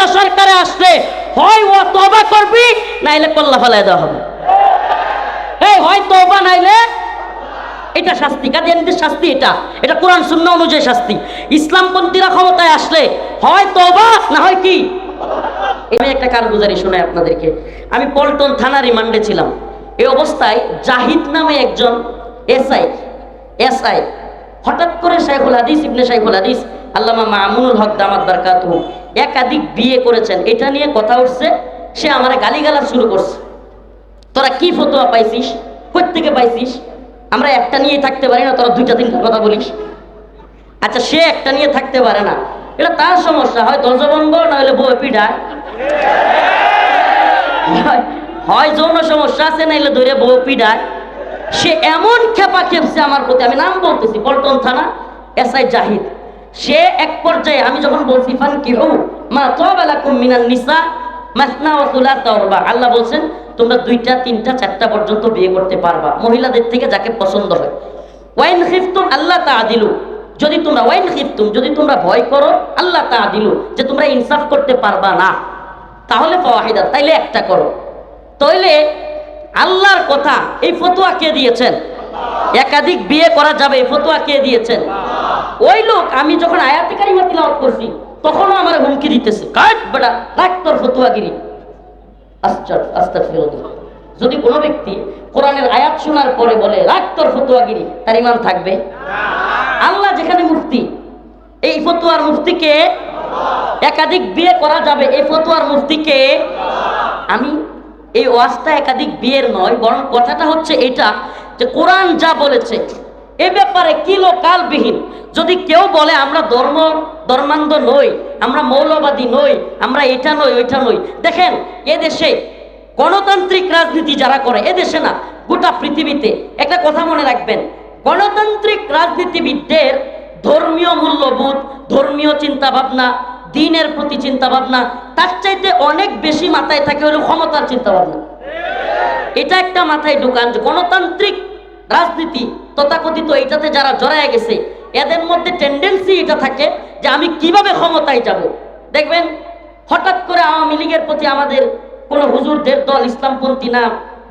কাদিয়ানিরা সরকারে আসলে হয় ও তবা করবি, নাইলে কল্লা ফেলায় দেওয়া হবে। এই, হয় তবা নাইলে এটা শাস্তি। কাদিয়ানিদের শাস্তি এটা। এটা কোরআন শূন্য অনুযায়ী শাস্তি। ইসলামপন্থীরা ক্ষমতায় আসলে হয় তবা না হয় কি? আমি একটা কারগুজারি শোনাই আপনাদেরকে। আমি পল্টন থানা রিমান্ডে ছিলাম। এই অবস্থায় জাহিদ নামে একজন এসআই এসআই হঠাৎ করে শাইখুল হাদিস, ইবনে শাইখুল হাদিস, আল্লামা মামুনুল হক দামাত বারকাতু একাধিক বিয়ে করেছেন। এটা নিয়ে কথা উঠছে, সে আমার গালিগালাজ শুরু করছে। তোরা কি ফতোয়া পাইছিস? থেকে পাইছিস? আমরা একটা নিয়ে থাকতে পারি না, তোরা দুইটা তিনটা কথা বলিস। আচ্ছা সে একটা নিয়ে থাকতে পারে না। এটা তার সমস্যা, হয় ধ্বজভঙ্গ নইলে বউ পিঠায় হয়- হয় যৌন সমস্যা আছে নাইলে ধরে বউ পিঠায় সে এমন খেপা খেপছে আমার প্রতি, আমি নাম বলতেছি, পল্টন থানা এসআই জাহিদ। সে এক পর্যায়ে আমি যখন বলছি ফান কি হু মা তাবালাকুম মিনান নিসা, মাসনা আল্লাহ বলছেন, তোমরা দুইটা, তিনটা, চারটা পর্যন্ত বিয়ে করতে পারবা, মহিলাদের থেকে যাকে পছন্দ হয়। ওয়াইন খিফতুম আল্লাহ তাআদিলু। যদি তোমরা ওয়াইন খিফতুম, যদি তোমরা ভয় করো, আল্লাহ তা তাআদিলু, যে তোমরা ইনসাফ করতে পারবা না। তাহলে ফাওয়াহিদা তাইলে একটা করো। তাইলে আল্লাহর কথা এই ফতোয়া কে দিয়েছেন? একাধিক বিয়ে করা যাবে এই ফতোয়া কে দিয়েছেন? ওই লোক আমি যখন আয়াতি কারিমা তিলাওয়াত করছি তখনও আমার হুমকি দিতেছে। কাট! বেটা রাখ তোর ফতোয়াগিরি। আস্তাগফিরুল্লাহ। যদি কোনো ব্যক্তি কোরআনের আয়াত শোনার পরে বলে রাখ তোর ফতোয়াগিরি তার ইমান থাকবে? আল্লাহ যেখানে মুফতি এই ফতোয়ার মুফতিকে একাধিক বিয়ে করা যাবে এই ফতোয়ার মুফতিকে আমি এই ওয়াজটা একাধিক বিয়ের নয়, বরং কথাটা হচ্ছে এটা যে কোরআন যা বলেছে, এ ব্যাপারে কিলোকালবিহীন। যদি কেউ বলে, আমরা ধর্ম, ধর্মান্ধ নই, আমরা মৌলবাদী নই, আমরা এটা নই, ওইটা নই। দেখেন, এ দেশে গণতান্ত্রিক রাজনীতি যারা করে, এ দেশে না, গোটা পৃথিবীতে, একটা কথা মনে রাখবেন, গণতান্ত্রিক রাজনীতিবিদদের ধর্মীয় মূল্যবোধ, ধর্মীয় চিন্তা ভাবনা দিনের প্রতি চিন্তা ভাবনা তার চাইতে অনেক বেশি মাথায় থাকে হলো ক্ষমতার চিন্তা ভাবনা এটা একটা মাথায় ঢুকান গণতান্ত্রিক রাজনীতি তথাকথিত এটাতে যারা জড়ায় গেছে, এদের মধ্যে টেন্ডেন্সি এটা থাকে যে আমি কীভাবে ক্ষমতায় যাব। দেখবেন, হঠাৎ করে আওয়ামী লীগের প্রতি আমাদের কোনো হুজুরদের দল, ইসলামপন্থী না,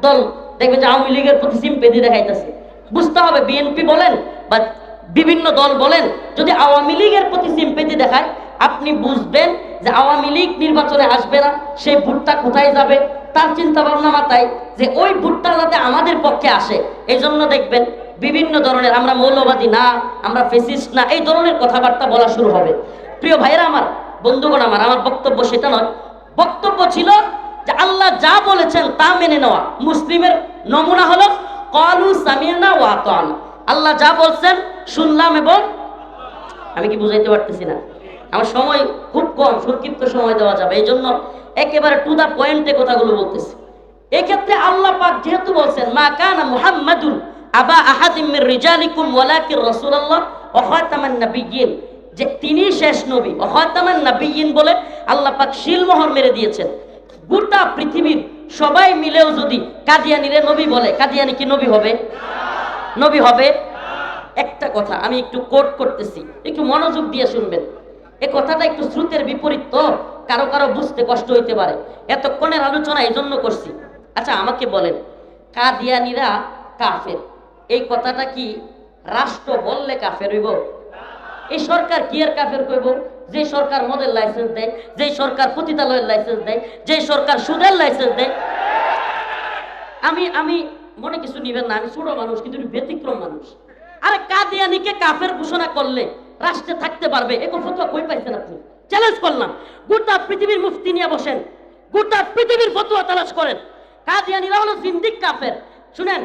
দল, দেখবেন যে আওয়ামী লীগের প্রতি সিম্পেদি দেখাইতেছে। বুঝতে হবে, বিএনপি বলেন বা বিভিন্ন দল বলেন, যদি আওয়ামী লীগের প্রতি সিম্পেদি দেখায় আপনি বুঝবেন যে আওয়ামী লীগ নির্বাচনে আসবে না, সেই ভোটটা কোথায় যাবে? তার চিন্তা ভাবনা মাথায় যে ওই ভোটটা যাতে আমাদের পক্ষে আসে। এই জন্য দেখবেন বিভিন্ন ধরনের আমরা মৌলবাদী না, আমরা ফেসিস্ট না, এই ধরনের কথাবার্তা বলা শুরু হবে। প্রিয় ভাইয়েরা আমার, বন্ধুগণ আমার আমার বক্তব্য সেটা নয়। বক্তব্য ছিল যে আল্লাহ যা বলেছেন তা মেনে নেওয়া। মুসলিমের নমুনা হলো, কলু সামিনা ওয়া আতানা। আল্লাহ যা বলছেন শুনলাম এবং আমি কি বুঝাইতে পারতেছি না? আমার সময় খুব কম, সংক্ষিপ্ত সময় দেওয়া যাবে। এই জন্য একেবারে টু দা পয়েন্টে কথাগুলো বলতেছি। এক্ষেত্রে আল্লাহ পাক যেহেতু বলছেন, মা কানা মুহাম্মাদুন আবা আহাদিম মির রিজালিকুম ওয়ালাকির রাসূলুল্লাহ ওয়া খাতামান নাবিয়্যিন। যে তিনি শেষ নবী ওয়া খাতামান বলে আল্লাহ পাক শিলমোহর মেরে দিয়েছেন। গোটা পৃথিবীর সবাই মিলেও যদি কাদিয়ানিরে নবী বলে, কাদিয়ানি কি নবী হবে? নবী হবে? একটা কথা, আমি একটু কোট করতেছি। একটু মনোযোগ দিয়ে শুনবেন। এ কথাটা একটু শ্রুতের বিপরীত তো, কারও কারও বুঝতে কষ্ট হইতে পারে। এতক্ষণের আলোচনা এই জন্য করছি। আচ্ছা আমাকে বলেন, কাদিয়ানিরা কাফের। এই কথাটা কি রাষ্ট্র বললে কাফের হইব? এই সরকার কি আর কাফের কইব? যে সরকার মদের লাইসেন্স দেয়, যে সরকার পতিতালয়ের লাইসেন্স দেয়, যে সরকার সুদের লাইসেন্স দেয়। আমি আমি মনে কিছু নিবেন না, আমি ছোট মানুষ, কিন্তু ব্যতিক্রম মানুষ। আরে কাদিয়ানিকে কাফের ঘোষণা করলে রাষ্ট্রে থাকতে পারবে, এ ফতোয়া কই পাইছেন আপনি? চ্যালেঞ্জ করলাম। গোটা পৃথিবীর মুফতি নিয়ে বসেন। গোটা পৃথিবীর ফতোয়া তালাশ করেন। হলো জিন্দিক কাফের। শুনেন,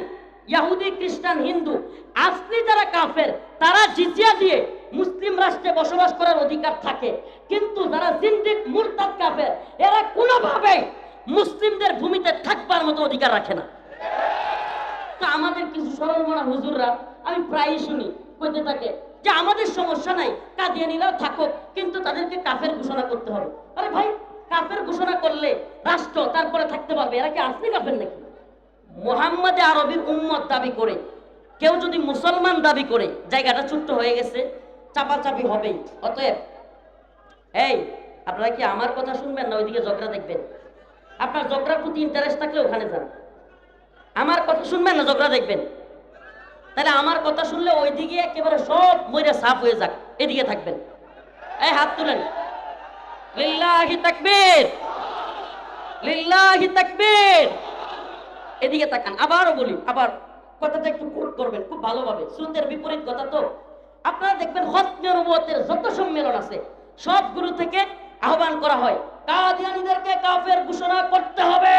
ইয়াহুদি, খ্রিস্টান, হিন্দু, আসলি যারা কাফের, তারা জিজিয়া দিয়ে মুসলিম রাষ্ট্রে বসবাস করার অধিকার থাকে। কিন্তু যারা জিন্দিক মুরতাদ কাফের, এরা কোনোভাবেই মুসলিমদের ভূমিতে থাকবার মতো অধিকার রাখে না। তো আমাদের কিছু সরলমনা হুজুররা, আমি প্রায়ই শুনি, কইতে থাকে যে আমাদের সমস্যা নাই কাদিয়ানিরাও থাকুক, কিন্তু তাদেরকে কাফের ঘোষণা করতে হবে। আরে ভাই, কাফের ঘোষণা করলে রাষ্ট্র তারপরে থাকতে পারবে। এরা কি আসলি কাফের নাকি? মোহাম্মদে আরবির উম্মত দাবি করে, কেউ যদি মুসলমান দাবি করে, জায়গাটা ছোট্ট হয়ে গেছে, চাপাচাপি হবেই। অতএব, এই, আপনারা কি আমার কথা শুনবেন না ওইদিকে ঝগড়া দেখবেন? আপনার ঝগড়ার প্রতি ইন্টারেস্ট থাকলে ওখানে যান। আমার কথা শুনবেন না ঝগড়া দেখবেন? তাহলে আমার কথা শুনলে ওইদিকে একেবারে সব মইরা সাফ হয়ে যাক। এদিকে থাকবেন। এই হাত তুলেন। লিল্লাহি তাকবীর। লিল্লাহি তাকবীর। এদিকে তাকান। আবারও বলি, আবার কথাটা একটু কোট করবেন, খুব ভালোভাবে। শ্রুতের বিপরীত কথা তো। আপনারা দেখবেন হত্য নবুয়তের যত সম্মেলন আছে, সবগুলো থেকে আহ্বান করা হয়, কাদিয়ানীদেরকে কাফের ঘোষণা করতে হবে।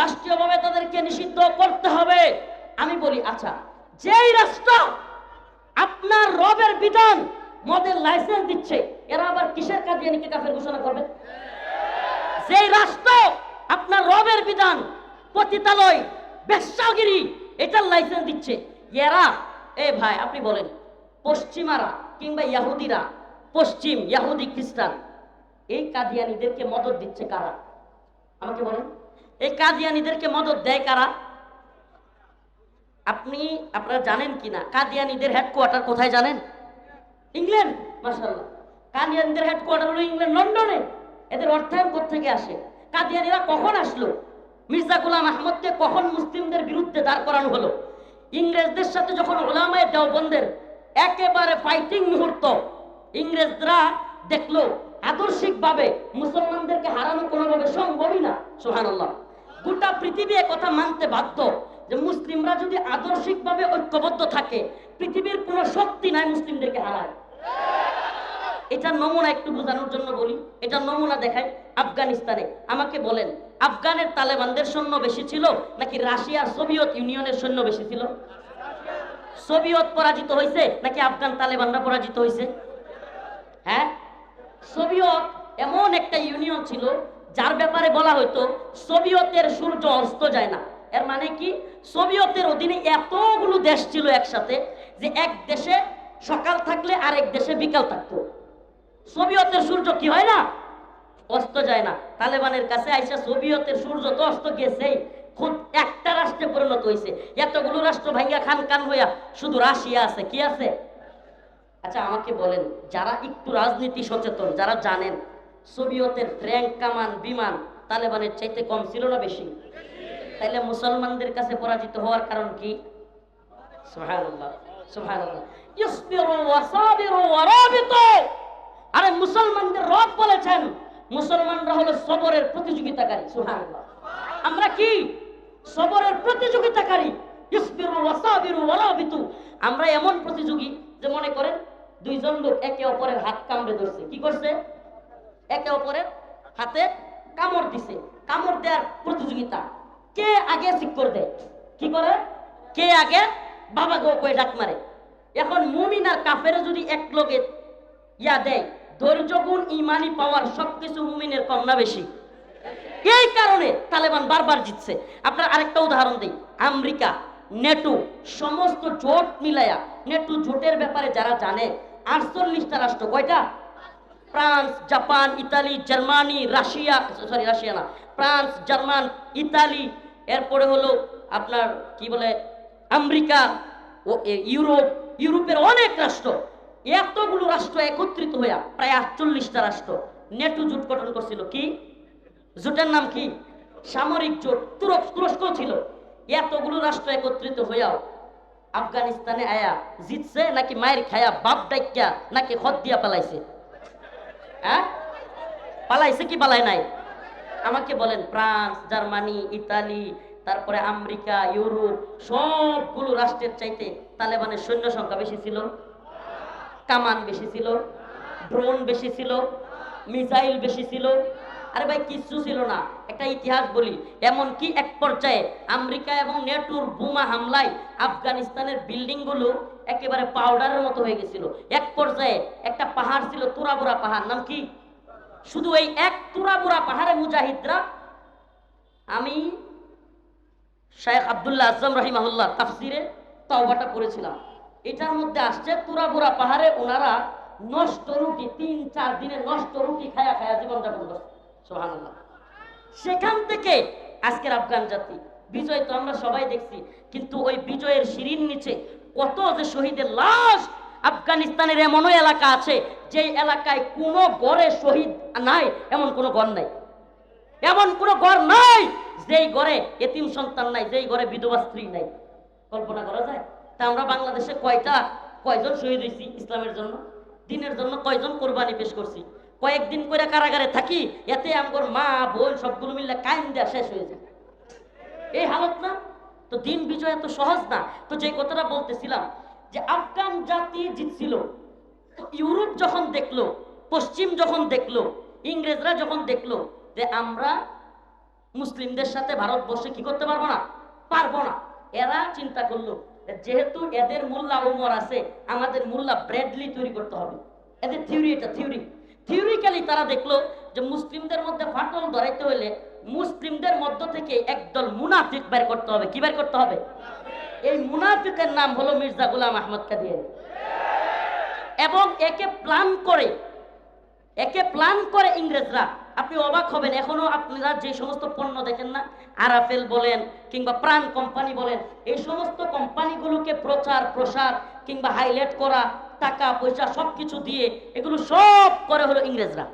রাষ্ট্রীয়ভাবে তাদেরকে নিষিদ্ধ করতে হবে। আমি বলি আচ্ছা যেই রাষ্ট্র আপনার রবের বিধান, মদের লাইসেন্স দিচ্ছে, এরা আবার কিসের কাদিয়ানিকে কাফের ঘোষণা করবে? যেই রাষ্ট্র আপনার রবের বিধান, পতিতালয়, বেশ্যাগিরি, এটার লাইসেন্স দিচ্ছে, এরা, এ ভাই, আপনি বলেন, পশ্চিমারা কিংবা ইয়াহুদিরা, পশ্চিম ইয়াহুদি খ্রিস্টান, এই কাদিয়ানিদেরকে মদত দিচ্ছে কারা? আমাকে বলেন, এই কাদিয়ানিদেরকে মদত দেয় কারা? আপনি আপনারা জানেন কি না কাদিয়ানিদের হেডকোয়ার্টার কোথায় জানেন? ইংল্যান্ড মাসাল্লাহ কাদিয়ানিদের হেডকোয়ার্টার হলো ইংল্যান্ড লন্ডনে এদের অর্থায়ন থেকে আসে? কাদিয়ানিরা কখন আসলো? মির্জা গুলাম আহমদকে কখন মুসলিমদের বিরুদ্ধে দাঁড় করানো হলো? ইংরেজদের সাথে যখন ওলামায় দেওবন্দের একেবারে ফাইটিং মুহূর্ত, ইংরেজরা দেখল আদর্শিকভাবে মুসলমানদেরকে হারানো কোনোভাবে সম্ভবই না সোহানুল্লাহ গোটা পৃথিবী কথা মানতে বাধ্য। যে মুসলিমরা যদি আদর্শিকভাবে ঐক্যবদ্ধ থাকে, পৃথিবীর কোনো শক্তি নাই মুসলিমদেরকে হারায়। এটা নমুনা একটু বোঝানোর জন্য বলি, এটা নমুনা দেখায় আফগানিস্তানে। আমাকে বলেন, আফগানের তালেবানদের সৈন্য বেশি ছিল নাকি রাশিয়ার সোভিয়েত ইউনিয়নের সৈন্য বেশি ছিল? সোভিয়েত পরাজিত হয়েছে নাকি আফগান তালেবানরা পরাজিত হয়েছে? হ্যাঁ? সোভিয়েত এমন একটা ইউনিয়ন ছিল, যার ব্যাপারে বলা হতো সোভিয়েতের সূর্য অস্ত যায় না। এর মানে কি? সোভিয়েতের অধীনে এতগুলো দেশ ছিল একসাথে যে এক দেশে সকাল থাকলে আরেক দেশে বিকাল থাকতো। সোভিয়তের সূর্য কি হয় না? অস্ত যায় না। তালেবানের কাছে আইসা সোভিয়তের সূর্য তো অস্ত গেছেই খুব একটা রাষ্ট্রে পরিণত হয়েছে এতগুলো রাষ্ট্র ভাঙ্গা খান খান হইয়া শুধু রাশিয়া আছে, কি আছে? আচ্ছা আমাকে বলেন, যারা একটু রাজনীতি সচেতন, যারা জানেন, সোভিয়তের ট্যাঙ্ক কামান, বিমান তালেবানের চাইতে কম ছিল না বেশি? তাইলে মুসলমানদের কাছে পরাজিত হওয়ার কারণ কি? আরে মুসলমানদের রব বলেছেন, মুসলমানরা হলো সবরের প্রতিযোগিতাকারী আমরা কি? সবরের প্রতিযোগিতাকারী আমরা এমন প্রতিযোগী যে মনে করেন দুইজন লোক একে অপরের হাত কামড়ে ধরছে। কি করছে? একে অপরের হাতে কামড় দিছে। কামড় দেওয়ার প্রতিযোগিতা। কে আগে শিক্ষর দেয় কি করে? কে আগে? বাবা গো কয়ে ডাক মারে। এখন মুমিন আর কাফের যদি এক লোকে ইয়া দেয়, ধৈর্য গুণ, ইমানি পাওয়ার সবকিছু মুমিনের কম না বেশি। এই কারণে তালেবান বারবার জিতছে। আপনার আরেকটা উদাহরণ দিই। আমেরিকা, নেটো, সমস্ত জোট মিলায়া, নেটো জোটের ব্যাপারে যারা জানে, আটচল্লিশটা রাষ্ট্র, কয়টা? France, Japan, Italy, Germany, Russia, sorry, Russia না, ফ্রান্স, জার্মান, ইতালি এরপরে হলো আপনার কি বলে, আমেরিকা ও ইউরোপ, ইউরোপের অনেক রাষ্ট্র, এতগুলো রাষ্ট্র একত্রিত হইয়া প্রায় আটচল্লিশটা রাষ্ট্র নেটো জোট গঠন করছিল কি? জোটের নাম কি? সামরিক জোট, তুরস্ক তুরস্ক ছিল। এতগুলো রাষ্ট্র একত্রিত হইয়াও আফগানিস্তানে আয়া জিতছে নাকি মায়ের খায়া বাপ ডাইকা নাকি খত দিয়া পালাইছে? হ্যাঁ? পালাইছে কি পালায় নাই? আমাকে বলেন ফ্রান্স, জার্মানি, ইতালি, তারপরে আমেরিকা, ইউরোপ, সবগুলো রাষ্ট্রের চাইতে তালেবানের সৈন্য সংখ্যা বেশি ছিল, কামান বেশি ছিল, ড্রোন বেশি ছিল, মিসাইল বেশি ছিল। আরে ভাই, কিচ্ছু ছিল না। একটা ইতিহাস বলি এমন কি এক পর্যায়ে আমেরিকা এবং নেটোর বোমা হামলায় আফগানিস্তানের বিল্ডিংগুলো একেবারে পাউডারের মতো হয়ে গেছিল। এক পর্যায়ে একটা পাহাড় ছিল তুরাবুরা পাহাড়, নাম কি? শুধু এই এক তুরাবুরা পাহাড়ে মুজাহিদরা, আমি শেখ আবদুল্লাহ আজম রহিমাহুল্লাহ তাফসিরে তওবাটা পড়েছিলাম। এটার মধ্যে আসছে তুরাবুরা পাহাড়ে ওনারা নষ্ট রুটি, তিন চার দিনে নষ্ট রুটি খায়া খায়া জীবন যাপন করছে সোহানুল্লাহ সেখান থেকে আজকের আফগান জাতি, বিজয় তো আমরা সবাই দেখছি, কিন্তু ওই বিজয়ের সিঁড়ির নিচে কত যে শহীদের লাশ আফগানিস্তানের এমনও এলাকা আছে যেই এলাকায় কোনো গড়ে শহীদ নাই, এমন কোনো ঘর নাই। এমন কোনো ঘর নাই, যেই ঘরে এতিম সন্তান নাই, যেই ঘরে বিধবা স্ত্রী নাই। কল্পনা করা যায়? তা আমরা বাংলাদেশে কয়টা, কয়জন শহীদ হয়েছি ইসলামের জন্য? দিনের জন্য কয়জন কোরবানি পেশ করছি? কয়েকদিন করে কারাগারে থাকি, এতে আমার মা, বোন সবগুলো মিললে কাইন দেওয়া শেষ হয়ে যায়। এই হালত না? তো দিন বিজয় এত সহজ না। তো যে কথাটা বলতেছিলাম, যে আফগান জাতি জিতছিল ইউরোপ যখন দেখল, পশ্চিম যখন দেখল, ইংরেজরা যখন দেখল যে আমরা মুসলিমদের সাথে ভারতবর্ষে কি করতে পারব না পারব না, এরা চিন্তা করল যেহেতু এদের মোল্লা উমর আছে, আমাদের মোল্লা ব্রেডলি তৈরি করতে হবে। এদের থিওরি এটা থিওরি থিওরিক্যালি তারা দেখল যে মুসলিমদের মধ্যে ফাটল ধরাইতে হলে মুসলিমদের মধ্য থেকে একদল মুনাফিক বের করতে হবে। কি বের করতে হবে? এই মুনাফিকের নাম হলো মির্জা গুলাম আহমদ কাদিয়ানি। এবং একে প্ল্যান করে, একে প্ল্যান করে ইংরেজরা। আপনি অবাক হবেন, এখনও আপনারা যে সমস্ত পণ্য দেখেন না, আরাফেল বলেন কিংবা প্রাণ কোম্পানি বলেন, এই সমস্ত কোম্পানিগুলোকে প্রচার, প্রসার কিংবা হাইলাইট করা, টাকা, পয়সা সব কিছু দিয়ে এগুলো সব করে হলো ইংরেজরা।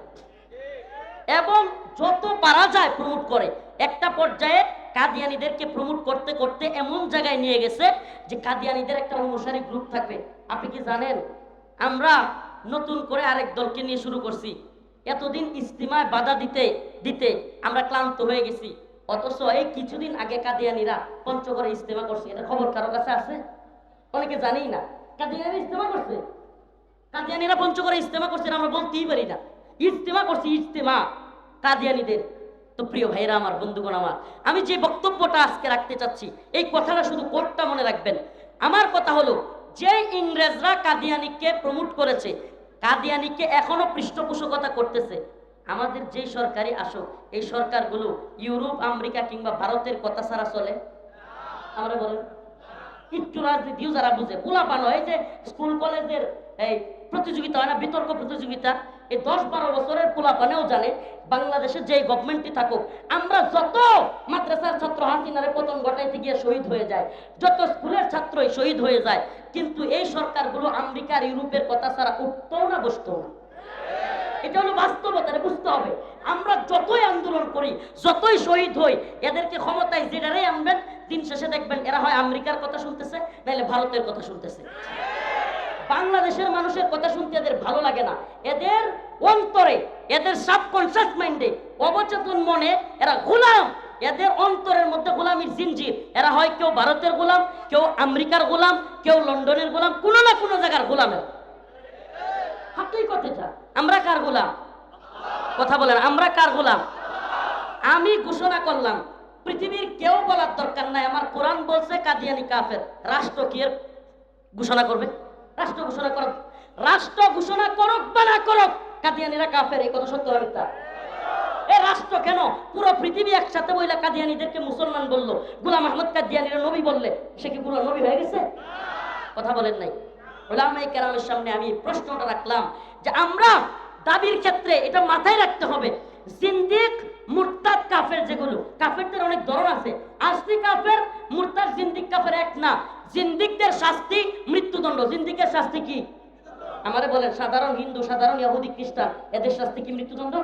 এবং যত পারা যায় প্রমোট করে, একটা পর্যায়ে কাদিয়ানিদেরকে প্রমোট করতে করতে এমন জায়গায় নিয়ে গেছে যে কাদিয়ানিদের একটা অনুসারী গ্রুপ থাকবে। আপনি কি জানেন? আমরা নতুন করে আরেক দলকে নিয়ে শুরু করছি। এতদিন ইস্তিমায় বাধা দিতে দিতে আমরা ক্লান্ত হয়ে গেছি। অথচ এই কিছুদিন আগে কাদিয়ানিরা পঞ্চগড়ে ইস্তেমা করছে। এটা খবর কারও কাছে আছে? অনেকে জানেই না। কাদিয়ানিরা ইস্তেমা করছে? কাদিয়ানিরা পঞ্চগড়ে ইস্তেমা করছে আমরা বলতেই পারি না। ইস্তেমা করছি ইস্তেমা কাদিয়ানিদের। তো প্রিয় ভাইরা আমার বন্ধুগণ, আমার, আমি যে বক্তব্যটা আজকে রাখতে চাচ্ছি, এই কথাটা শুধু কোটটা মনে রাখবেন। আমার কথা হলো যে ইংরেজরা কাদিয়ানিকে প্রমোট করেছে কাদিয়ানিকে এখনও পৃষ্ঠপোষকতা করতেছে, আমাদের যেই সরকারি আসুক, এই সরকারগুলো ইউরোপ, আমেরিকা কিংবা ভারতের কথা ছাড়া চলে? আমরা বলেন। একটু রাজনীতিও যারা বুঝে, পোলাপানো এই যে স্কুল কলেজের এই প্রতিযোগিতা হয় না, বিতর্ক প্রতিযোগিতা। এই দশ বারো বছরের পোলাপানেও জানে বাংলাদেশে যে গভর্নমেন্টই থাকুক, আমরা যত মাদ্রাসার ছাত্র হাসিনারে পতন ঘটাইতে গিয়ে শহীদ হয়ে যায় যত স্কুলের ছাত্রই শহীদ হয়ে যায়, কিন্তু এই সরকারগুলো আমেরিকার ইউরোপের কথা ছাড়া উঠতেও না, বসতেও না। এটা হলো বাস্তবতা বুঝতে হবে। আমরা যতই আন্দোলন করি, যতই শহীদ হই, এদেরকে ক্ষমতায় যেটারাই আনবেন, দিন শেষে দেখবেন এরা হয় আমেরিকার কথা শুনতেছে, নাহলে ভারতের কথা শুনতেছে। বাংলাদেশের মানুষের কথা শুনতে এদের ভালো লাগে না। এদের অন্তরে, এদের সাবকনসিয়াস মাইন্ডে অবচেতন মনে, এরা গোলাম। এদের অন্তরের মধ্যে গোলামির জিনজির এরা হয় কেউ ভারতের গোলাম, কেউ আমেরিকার গোলাম, কেউ লন্ডনের গোলাম, কোনো না কোনো জায়গার গোলামের। হাতেই কথাটা, আমরা কার গোলাম? কথা বলেন, আমরা কার গোলাম? আমি ঘোষণা করলাম, পৃথিবীর কেউ বলার দরকার নাই। আমার কোরআন বলছে, কাদিয়ানি কাফের। রাষ্ট্র কি এর ঘোষণা করবে? রাষ্ট্র ঘোষণা করুক। রাষ্ট্র ঘোষণা করুক বা না করুক, কাদিয়ানিরা কাফের, এই কথা সত্য হবে তা। রাষ্ট্র কেন? পুরো পৃথিবী একসাথে বইলা কাদিয়ানিদেরকে মুসলমান বলল। গুলাম আহমদ কাদিয়ানিরা নবী বললে, সে কি পুরো নবী হয়ে গেছে? কথা বলেন নাই। কেরামের সামনে আমি প্রশ্নটা রাখলাম যে আমরা দাবির ক্ষেত্রে এটা মাথায় রাখতে হবে। মুরতাদ কাফের যেগুলো, কাফেরদের অনেক ধরন আছে। আসলি কাফের, মুরতাদ, জিন্দিক কাফের এক না। জিন্দিকদের শাস্তি, মৃত্যুদণ্ড। জিন্দিকের শাস্তি কি? আমারে বলেন, সাধারণ হিন্দু, সাধারণ ইহুদি, খ্রিস্টান, এদের শাস্তি কি মৃত্যুদণ্ড?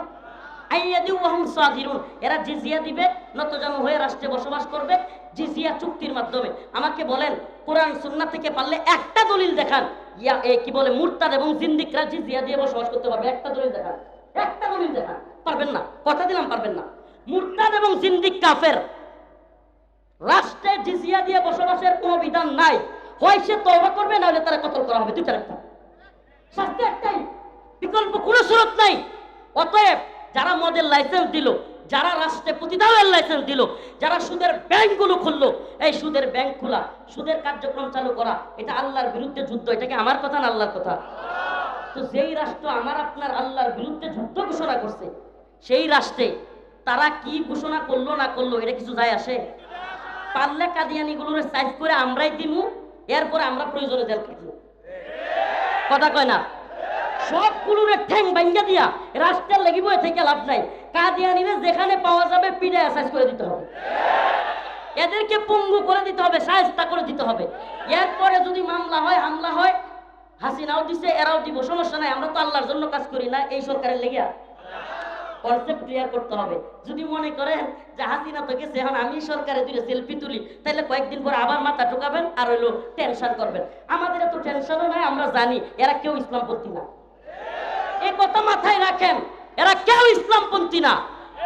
এরা জিজিয়া দিবে, নতজানু হয়ে রাষ্ট্রে বসবাস করবে, জিজিয়া চুক্তির মাধ্যমে। আমাকে বলেন, কোরআন সুন্নাহ থেকে পারলে একটা দলিল দেখান। ইয়া, এ কি বলে, মুরতাদ এবং জিন্দিকরা জিজিয়া দিয়ে বসবাস করতে পারবে, একটা দলিল দেখান। একটা দলিল দেখান। পারবেন না, কথা দিলাম, পারবেন না। মুরতাদ এবং জিন্দিক কাফের রাষ্ট্রে জিজিয়া দিয়ে বসবাসের কোনো বিধান নাই। হয় সে তওবা করবে না হলে তারা কতল করা হবে দুইটার একটা শাস্তি একটাই, বিকল্প কোনো সুরত নাই। অতএব যারা মদের লাইসেন্স দিল, যারা রাষ্ট্রে প্রতিদানের লাইসেন্স দিল, যারা সুদের ব্যাংকগুলো খুললো, এই সুদের ব্যাংক খোলা, সুদের কার্যক্রম চালু করা, এটা আল্লাহর বিরুদ্ধে যুদ্ধ, এটাকে আমার কথা না আল্লাহর কথা? তো যেই রাষ্ট্র আমার আপনার আল্লাহর বিরুদ্ধে যুদ্ধ ঘোষণা করছে, সেই রাষ্ট্রে তারা কি ঘোষণা করল না করল, এটা কিছু যায় আসে? পারলে কাদিয়ানিগুলোর সাইজ করে আমরাই দিমু, এরপরে আমরা প্রয়োজনে জেল খাটবো। কথা কয় না? সবগুলোর ঠ্যাং ভাঙ্গা দিয়া রাষ্ট্রের লাগিব থেকে লাভ নাই। কাদিয়ানিরে যেখানে পাওয়া যাবে পিঠে অ্যাসাইজ করে দিতে হবে। এদেরকে পঙ্গু করে দিতে হবে, সায়স্তা করে দিতে হবে। এরপরে যদি মামলা হয়, হামলা হয়, হাসিনাও দিছে, এরাও দিব, সমস্যা নাই, আমরা তো আল্লাহর জন্য কাজ করি না, এই সরকারের লেগে কনসেপ্ট ক্লিয়ার করতে হবে। যদি মনে করেন যে হাসিনা তো গেছে এখন আমি সরকারে দুটো সেলফি তুলি তাহলে কয়েকদিন পর আবার মাথা ঢুকাবেন আর হইল টেনশন করবেন। আমাদের এত টেনশনও নাই, আমরা জানি এরা কেউ ইসলামপন্থী না। এই কথা মাথায় রাখেন, এরা কেউ ইসলামপন্থী না।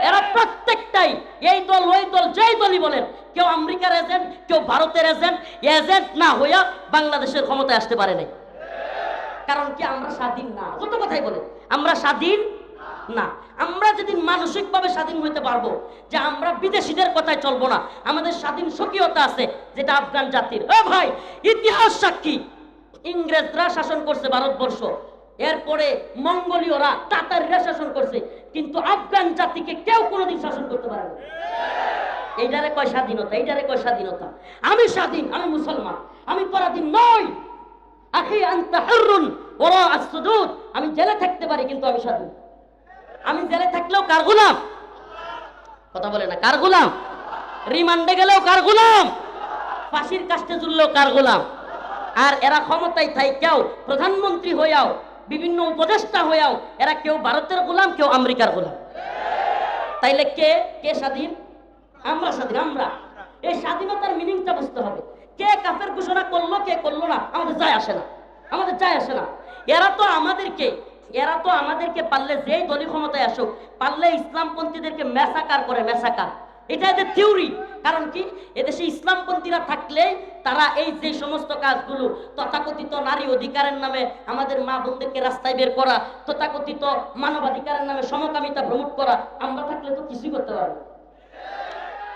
এরা প্রত্যেকটাই এই দল, ওই দল, যেই দলই বলেন, কেউ আমেরিকার এজেন্ট কেউ ভারতের এজেন্ট এজেন্ট না হইয়া বাংলাদেশের ক্ষমতায় আসতে পারে নাই। কারণ কি আমরা স্বাধীন না? কত কথাই বলে আমরা স্বাধীন না, আমরা যেদিন মানসিকভাবে স্বাধীন হইতে পারব, যে আমরা বিদেশিদের কথায় চলবো না, আমাদের স্বাধীন স্বকীয়তা আছে, যেটা আফগান জাতির। এ ভাই, ইতিহাস সাক্ষী। ইংরেজরা শাসন করছে ভারতবর্ষ, এরপরে মঙ্গোলীয়রা তাতারিরা শাসন করছে, কিন্তু আফগান জাতিকে কেউ কোনোদিন শাসন করতে পারে না। এইটারে কয় স্বাধীনতা, এইটারে কয় স্বাধীনতা। আমি স্বাধীন, আমি মুসলমান, আমি পরাধীন নই। আখি আনতা হুররুন ওরা আসুদুদ আমি জেলে থাকতে পারি, কিন্তু আমি স্বাধীন। আমি জেলে থাকলেও কার গোলাম? কথা বলে না, কার গোলাম? রিমান্ডে গেলেও কার গোলাম? ফাঁসির কাস্টে ঝুললেও কার গোলাম? আর এরা ক্ষমতায় থাই কেউ প্রধানমন্ত্রী হইয়াও, বিভিন্ন উপদেষ্টা হইয়াও, এরা কেউ ভারতের গোলাম, কেউ আমেরিকার গোলাম। তাইলে কে? কে স্বাধীন? আমরা স্বাধীন, আমরা। এই স্বাধীনতার মিনিংটা বুঝতে হবে। কে কাফের ঘোষণা করল, কে করল না, আমাদের যায় আসে না। আমাদের যায় আসে না। এরা তো আমাদেরকে এরা তো আমাদেরকে পারলে যেই দলীয় ক্ষমতায় আসুক, পারলে ইসলামপন্থীদেরকে মেসাকার করে মেসাকার এটা এদের থিওরি। কারণ কি? এদেশে ইসলামপন্থীরা থাকলে তারা এই যে সমস্ত কাজগুলো, তথাকথিত নারী অধিকারের নামে আমাদের মা বোনদেরকে রাস্তায় বের করা, তথাকথিত মানবাধিকারের নামে সমকামিতা ভ্রমণ করা, আমরা থাকলে তো কিছুই করতে পারব।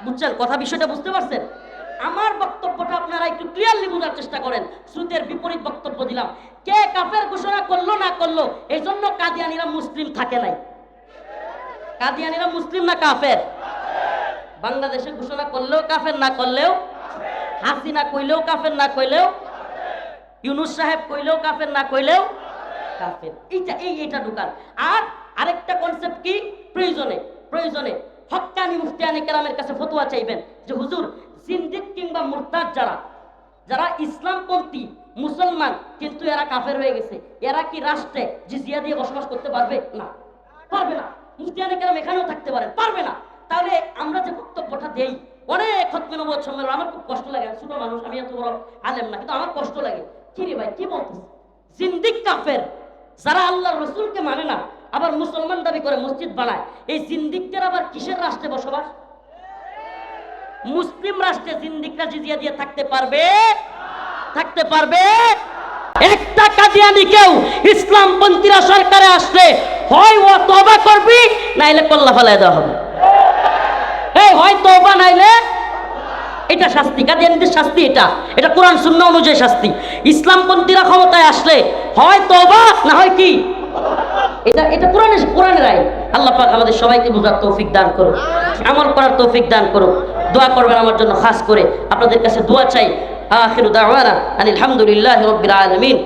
বুঝছেন? কথা, বিষয়টা বুঝতে পারছেন? আমার বক্তব্যটা আপনারা একটু ক্লিয়ারলি বোঝার চেষ্টা করেন। শ্রুতের বিপরীত বক্তব্য দিলাম। কে কাফের ঘোষণা করল না করল এই জন্য কাদিয়ানিরা মুসলিম থাকে নাই। কাদিয়ানিরা মুসলিম না কাফের? বাংলাদেশে ঘোষণা করলেও কাফের না করলেও, হাসিনা কইলেও কাফের না কইলেও, ইউনুস সাহেব কইলেও কাফের না কইলেও কাফের। এইটা, এই, এইটা ঢুকান। আর আরেকটা কনসেপ্ট কি? প্রয়োজনে প্রয়োজনে। হক্কানি মুফতিয়ানি কেরামের কাছে ফতোয়া চাইবেন যে, হুজুর সিন্দিক কিংবা মুরতাদ যারা যারা ইসলামপন্থী, মুসলমান, কিন্তু এরা কাফের হয়ে গেছে। এরা কি রাষ্ট্রে জিজিয়া দিয়ে বসবাস করতে পারবে? না। পারবে না। মুফতিয়ানি কেরাম এখানেও থাকতে পারেন। পারবে না। তাহলে আমরা যে বক্তব্যটা দেই, অনেক খতমে সম্মেলন, আমার খুব কষ্ট লাগে। ছোট মানুষ, আমি এত বড় আলেম না, কিন্তু আমার কষ্ট লাগে। কি রে ভাই, কি বলতেছ? জিন্দিক কাফের, যারা আল্লাহ রসুলকে মানে না, আবার মুসলমান দাবি করে মসজিদ বানায়, এই জিন্দিকদের আবার কিসের রাষ্ট্রে বসবাস? মুসলিম রাষ্ট্রে জিন্দিকরা জিজিয়া দিয়ে থাকতে পারবে? থাকতে পারবে? একটা কাদিয়ানি কেউ ইসলামপন্থীরা সরকারে আসলে হয় ও তবা করবি, নাইলে কল্লা ফেলায় দেওয়া হবে। এই, হয় তবা নাইলে এটা শাস্তি। কাদিয়ানিদের শাস্তি এটা। এটা কোরআন শূন্য অনুযায়ী শাস্তি। ইসলামপন্থীরা ক্ষমতায় আসলে হয় তবা না হয় কি? এটা এটা কোরআনের কোরআনের আইন। আল্লাহ পাক আমাদের সবাইকে বোঝার তৌফিক দান করো আমল করার তৌফিক দান করো দোয়া করবেন আমার জন্য, খাস করে। আপনাদের কাছে দোয়া চাই। আখির দাওয়ানা আনিল হামদুলিল্লাহি আলমিন আলামিন।